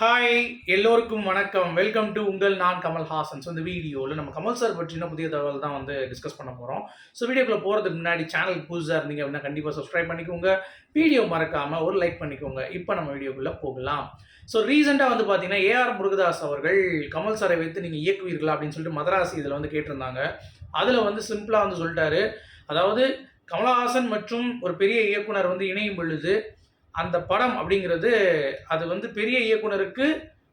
Hi எல்லோருக்கும் வணக்கம். Welcome to உங்கள் நான் கமல் ஹாசன் ஸோ இந்த வீடியோவில் நம்ம கமல் சார் பற்றின புதிய தகவல் தான் வந்து டிஸ்கஸ் பண்ண போகிறோம் ஸோ வீடியோக்குள்ளே போகிறதுக்கு முன்னாடி சேனலுக்கு புதுசாக இருந்தீங்க அப்படின்னா கண்டிப்பாக சப்ஸ்கிரைப் பண்ணிக்கோங்க. வீடியோ மறக்காமல் ஒரு லைக் பண்ணிக்கோங்க. இப்போ நம்ம வீடியோக்குள்ளே போகலாம். ஸோ ரீசெண்டாக வந்து பார்த்தீங்கன்னா ஏஆர் முருகதாஸ் அவர்கள் கமல் சாரை வைத்து நீங்கள் இயக்குவீர்களா அப்படின்னு சொல்லிட்டு மதராசி இதில் வந்து கேட்டிருந்தாங்க. அதில் வந்து சிம்பிளாக வந்து சொல்லிட்டாரு. அதாவது கமலஹாசன் மற்றும் ஒரு பெரிய இயக்குனர் வந்து இணையும் பொழுது அந்த படம் அப்படிங்கிறது அது வந்து பெரிய இயக்குனருக்கு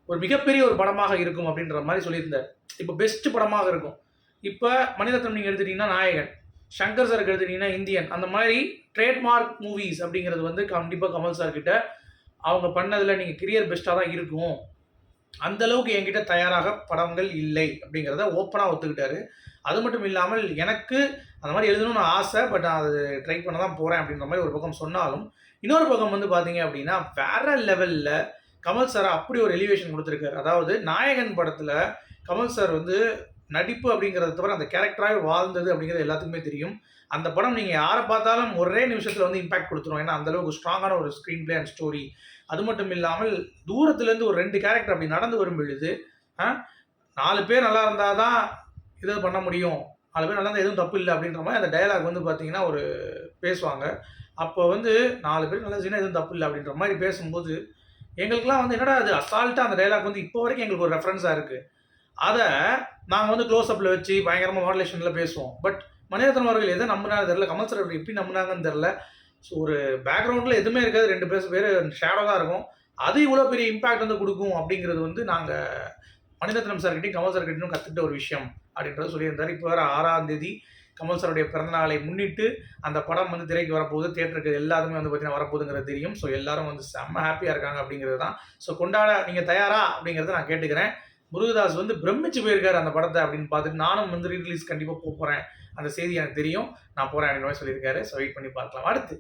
ஒரு மிகப்பெரிய ஒரு படமாக இருக்கும் அப்படின்ற மாதிரி சொல்லியிருந்தார். இப்போ பெஸ்ட் படமாக இருக்கும். இப்போ மணிரத்னம் நீங்கள் எடுத்துட்டீங்கன்னா நாயகன் சங்கர் சாருக்கு எடுத்துட்டீங்கன்னா இந்தியன் அந்த மாதிரி ட்ரேட்மார்க் மூவிஸ் அப்படிங்கிறது வந்து கண்டிப்பாக கமல் சார் கிட்ட அவங்க பண்ணதில் நீங்கள் கிரியர் பெஸ்ட்டாக தான் இருக்கும். அந்த அளவுக்கு என்கிட்ட தயாராக படங்கள் இல்லை அப்படிங்கிறத ஓப்பனாக ஒத்துக்கிட்டாரு. அது மட்டும் இல்லாமல் எனக்கு அந்த மாதிரி எழுதணும்னு ஆசை பட் அது ட்ரை பண்ண தான் போகிறேன் அப்படின்ற மாதிரி ஒரு பக்கம் சொன்னாலும் இன்னொரு பக்கம் வந்து பார்த்தீங்க அப்படின்னா வேற லெவலில் கமல் சார் அப்படி ஒரு எலிவேஷன் கொடுத்துருக்காரு. அதாவது நாயகன் படத்தில் கமல் சார் வந்து நடிப்பு அப்படிங்கிறத தவிர அந்த கேரக்டராகவே வாழ்ந்தது அப்படிங்கிறது எல்லாத்துக்குமே தெரியும். அந்த படம் நீங்கள் யாரை பார்த்தாலும் ஒரே நிமிஷத்தில் வந்து இம்பாக்ட் கொடுத்துரும். ஏன்னா அந்தளவுக்கு ஸ்ட்ராங்கான ஒரு ஸ்க்ரீன் பிளே அண்ட் ஸ்டோரி அது மட்டும் இல்லாமல் தூரத்துலேருந்து ஒரு ரெண்டு கேரக்டர் அப்படி நடந்து வரும் பொழுது ஆ, நாலு பேர் நல்லா இருந்தால் தான் இதை பண்ண முடியும். நாலு பேர் நல்லா இருந்தால் எதுவும் தப்பு இல்லை அப்படின்ற மாதிரி அந்த டயலாக் வந்து பார்த்தீங்கன்னா ஒரு பேசுவாங்க. அப்போ வந்து நாலு பேர் நல்லா சின்ன எதுவும் தப்பு இல்லை அப்படின்ற மாதிரி பேசும்போது எங்களுக்குலாம் வந்து என்னடா அது அசால்ட்டாக அந்த டைலாக் வந்து இப்போ வரைக்கும் எங்களுக்கு ஒரு ரெஃபரன்ஸாக இருக்குது அதை நாங்கள் வந்து க்ளோஸ்அப்பில் வச்சு பயங்கரமாக மாடலேஷனில் பேசுவோம். பட் மணிரத்னம் அவர்கள் எதை நம்பினாங்க தெரில கமல் சார் எப்படி நம்பினாங்கன்னு தெரில ஸோ ஒரு பேக்ரவுண்டில் எதுவுமே இருக்காது ரெண்டு பேர் பேர் ஷேடோ தான் இருக்கும். அது இவ்வளோ பெரிய இம்பாக்ட் வந்து கொடுக்கும் அப்படிங்கிறது வந்து நாங்கள் மணிரத்னம் சார்கிட்டையும் கமல் சார்கிட்டையும் கற்றுக்கிட்ட ஒரு விஷயம் அப்படின்றத சொல்லியிருந்தார். இப்போ வேறு ஆறாம் தேதி கமல் சாருடைய பிறந்தநாளை முன்னிட்டு அந்த படம் வந்து திரைக்கு வரப்போகுது. தேட்டருக்கு எல்லாருமே வந்து பார்த்தீங்கன்னா வரப்போகுதுங்கிறது தெரியும். ஸோ எல்லாரும் வந்து செம்ம ஹாப்பியாக இருக்காங்க அப்படிங்கிறது தான். ஸோ கொண்டாட நீங்கள் தயாரா அப்படிங்கிறத நான் கேட்டுக்கிறேன். முருகதாஸ் வந்து பிரமிச்சு போயிருக்காரு அந்த படத்தை அப்படின்னு பார்த்துட்டு நானும் வந்து ரீரிலீஸ் கண்டிப்பாக போக போகிறேன் அந்த செய்தி எனக்கு தெரியும். நான் போகிறேன் அப்படின்னு மாதிரி சொல்லியிருக்காரு. ஸோ வெயிட் பண்ணி பார்க்கலாம். அடுத்து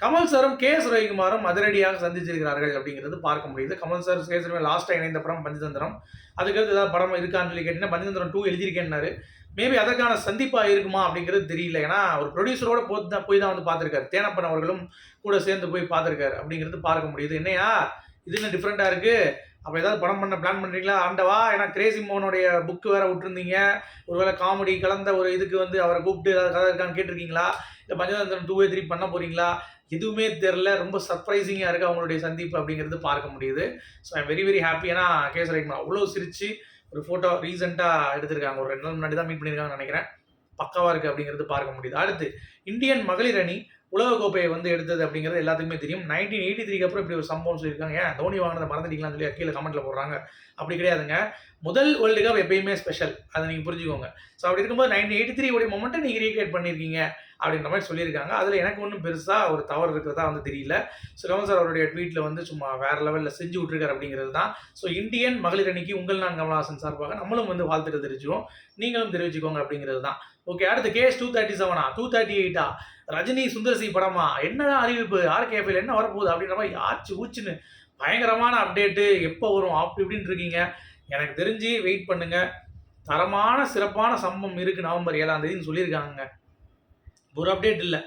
கமல் சாரும் கே. எஸ் ரவிக்குமாரும் அதிரடியாக சந்திச்சிருக்கிறார்கள் அப்படிங்கிறது பார்க்க முடியுது. Kamal sir K. S Ravi லாஸ்ட்டாக இணைந்த படம் பஞ்சதந்திரம். அதுக்கடுத்து ஏதாவது படம் இருக்கான்னு சொல்லி கேட்டீங்கன்னா பஞ்சதந்திரம் டூ எழுதியிருக்கேன்னாரு. மேபி அதற்கான சந்திப்பாக இருக்குமா அப்படிங்கிறது தெரியல. ஏன்னா ஒரு ப்ரொடியூசரோட போய் தான் போய் தான் வந்து பார்த்துருக்காரு. தேனப்பன் அவர்களும் கூட சேர்ந்து போய் பார்த்துருக்காரு அப்படிங்கிறது பார்க்க முடியுது. என்னையா? இது என்ன டிஃப்ரெண்ட்டாக இருக்குது அப்போ ஏதாவது படம் பண்ண பிளான் பண்ணுறீங்களா ஆண்டவா ஏன்னா கிரேசி மோகனுடைய புக்கு வேறு விட்டுருந்தீங்க. ஒருவேளை காமெடி கலந்த ஒரு இதுக்கு வந்து அவரை கூப்பிட்டு ஏதாவது கதை இருக்கான்னு கேட்டிருக்கீங்களா? இல்லை பஞ்சதந்திரம் டூ த்ரீ பண்ண போகிறீங்களா எதுவுமே தெரில ரொம்ப சர்ப்ரைசிங்காக இருக்குது அவங்களுடைய சந்திப்பு அப்படிங்கிறது பார்க்க முடியுது. So I'm very very happy ஏன்னா கேஸ் ரவிக்குமார் அவ்வளோ சிரித்து ஒரு ஃபோட்டோ ரீசெண்டாக எடுத்திருக்காங்க. ஒரு ரெண்டு நாள் முன்னாடி தான் மீட் பண்ணியிருக்காங்கன்னு நினைக்கிறேன். பக்காவாக இருக்குது அப்படிங்கிறது பார்க்க முடியுது. அடுத்து இந்தியன் மகளிர் அணி உலகக்கோப்பையை வந்து எடுத்தது அப்படிங்கிறது எல்லாத்துக்குமே தெரியும். நைன்டீன் எயிட்டி த்ரீக்கு அப்புறம் இப்படி ஒரு சம்பவம் சொல்லியிருக்காங்க. ஏன்? தோனி வாங்கினதை மறந்துட்டீங்களான்னு சொல்லி கீழே கமெண்ட்ல போடுறாங்க. அப்படி கிடையாதுங்க. முதல் வேர்ல்டு கப் எப்பயுமே ஸ்பெஷல் அதை நீங்கள் புரிஞ்சுக்கோங்க. ஸோ அப்படி இருக்கும்போது நைன்டீன் எயிட்டி த்ரீ உடைய மொமெண்ட்டை நீங்கள் ரீக்ரியேட் பண்ணியிருக்கீங்க அப்படின்ற மாதிரி சொல்லியிருக்காங்க. அதில் எனக்கு ஒன்றும் பெருசாக ஒரு தவறு இருக்கிறதா வந்து தெரியல. ஸோ கமல் சார் அவருடைய ட்வீட்டில் வந்து சும்மா வேற லெவலில் செஞ்சு விட்ருக்காரு அப்படிங்கிறது தான். ஸோ இந்தியன் மகளிர் அணிக்கு உங்கள் நான் கமலஹாசன் சார்பாக நம்மளும் வந்து வாழ்த்துக்கள் தெரிவிச்சுக்கோம் நீங்களும் தெரிவிச்சுக்கோங்க அப்படிங்கிறது தான். ஓகே அடுத்து கேஸ் டூ தேர்ட்டி செவனா டூ தேர்ட்டி எயிட்டா ரஜினி சுந்தரசி படமா? என்னதான் அறிவிப்பு? ஆர்கேஃபில் என்ன வரப்போகுது அப்படின்ற மாதிரி ஆச்சு ஊச்சுன்னு பயங்கரமான அப்டேட்டு எப்போ வரும்? அப்படி இப்படின்னு இருக்கீங்க. எனக்கு தெரிஞ்சு வெயிட் பண்ணுங்க. தரமான சிறப்பான சம்பவம் இருக்கு நவம்பர் ஏழாம் தேதின்னு சொல்லியிருக்காங்க ஒரு அப்டேட் இல்லை.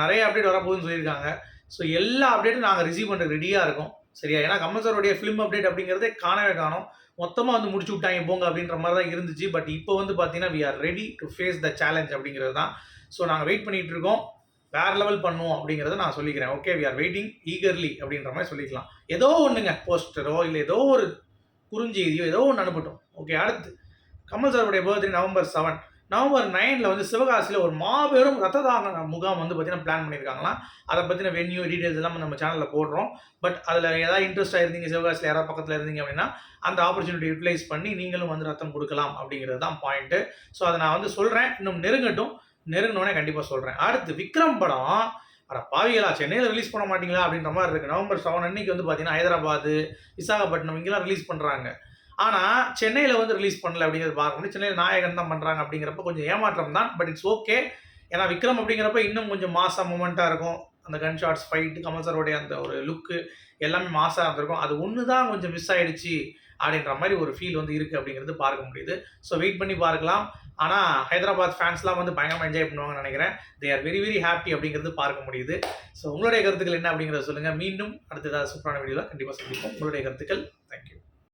நிறைய அப்டேட் வரப்போகுதுன்னு சொல்லியிருக்காங்க. ஸோ எல்லா அப்டேட்டும் நாங்கள் ரிசீவ் பண்ணுறது ரெடியாக இருக்கோம். சரியா? ஏன்னா கமல் சாருடைய ஃபிலிம் அப்டேட் அப்படிங்கிறதே காணவே காணோம். மொத்தமாக வந்து முடிச்சு விட்டாங்க போங்க அப்படின்ற மாதிரி தான் இருந்துச்சு. பட் இப்போ வந்து பார்த்தீங்கன்னா we are ready to face the challenge அப்படிங்கிறது தான். ஸோ நாங்கள் வெயிட் பண்ணிட்டு இருக்கோம். வேற லெவல் பண்ணுவோம் அப்படிங்கிறத நான் சொல்லிக்கிறேன். Okay we are waiting eagerly அப்படின்ற மாதிரி சொல்லிக்கலாம். ஏதோ ஒன்றுங்க போஸ்டரோ இல்லை ஏதோ ஒரு குறுஞ்செய்தியோ ஏதோ ஒன்று அனுப்பட்டும். ஓகே அடுத்து. கமல் சாருடைய பர்த்டே நவம்பர் செவன் நவம்பர் நைனில் வந்து சிவகாசியில் ஒரு மாபெரும் ரத்த தான முகாம் வந்து பார்த்தீங்கன்னா பிளான் பண்ணியிருக்காங்களாம் அதை பற்றின வென்யூ டீட்டெயில்ஸ் எல்லாம் நம்ம சேனலில் போடுறோம். பட் அதில் ஏதாவது இன்ட்ரெஸ்ட்டாக இருந்தீங்க சிவகாசியில் யாராவது பக்கத்தில் இருந்தீங்க அப்படின்னா அந்த ஆப்பர்ச்சுனிட்டி யூட்டிலைஸ் பண்ணி நீங்களும் வந்து ரத்தம் கொடுக்கலாம் அப்படிங்கிறது தான் பாயிண்ட்டு ஸோ அதை நான் வந்து சொல்கிறேன் இன்னும் நெருங்கட்டும். நெருங்கினோடனே கண்டிப்பாக சொல்கிறேன் அடுத்து விக்ரம் படம். அட பாவிகளா சென்னையில் ரிலீஸ் பண்ண மாட்டீங்களா அப்படின்ற மாதிரி இருக்குது நவம்பர் செவன் அன்னைக்கு வந்து பார்த்தீங்கன்னா ஹைதராபாத் விசாகப்பட்டினம் இங்கெல்லாம் ரிலீஸ் பண்ணுறாங்க ஆனால் சென்னையில் வந்து ரிலீஸ் பண்ணல அப்படிங்கிறது பார்க்க முடியும் சென்னையில் நாயகன் தான் பண்ணுறாங்க அப்படிங்கிறப்ப கொஞ்சம் ஏமாற்றம் தான். பட் இட்ஸ் ஓகே ஏன்னா விக்ரம் அப்படிங்கிறப்ப இன்னும் கொஞ்சம் மாசா மூமெண்ட்டாக இருக்கும். அந்த கன் ஷாட்ஸ் ஃபைட்டு கமல் சாரோடைய அந்த ஒரு லுக்கு எல்லாமே மாசாக இருந்திருக்கும். அது ஒன்று தான் கொஞ்சம் மிஸ் ஆகிடுச்சு அப்படின்ற மாதிரி ஒரு ஃபீல் வந்து இருக்குது அப்படிங்கிறது பார்க்க முடியுது. ஸோ வெயிட் பண்ணி பார்க்கலாம். ஆனால் ஹைதராபாத் ஃபேன்ஸ்லாம் வந்து பயங்கரமாக என்ஜாய் பண்ணுவாங்கன்னு நினைக்கிறேன். They are very very happy அப்படிங்கிறது பார்க்க முடியுது. ஸோ உங்களுடைய கருத்துக்கள் என்ன அப்படிங்கிறத சொல்லுங்கள் மீண்டும் அடுத்த ஏதாவது சூப்பரான வீடியோவில் கண்டிப்பாக சந்திப்போம். உங்களுடைய கருத்துக்கள் தேங்க்யூ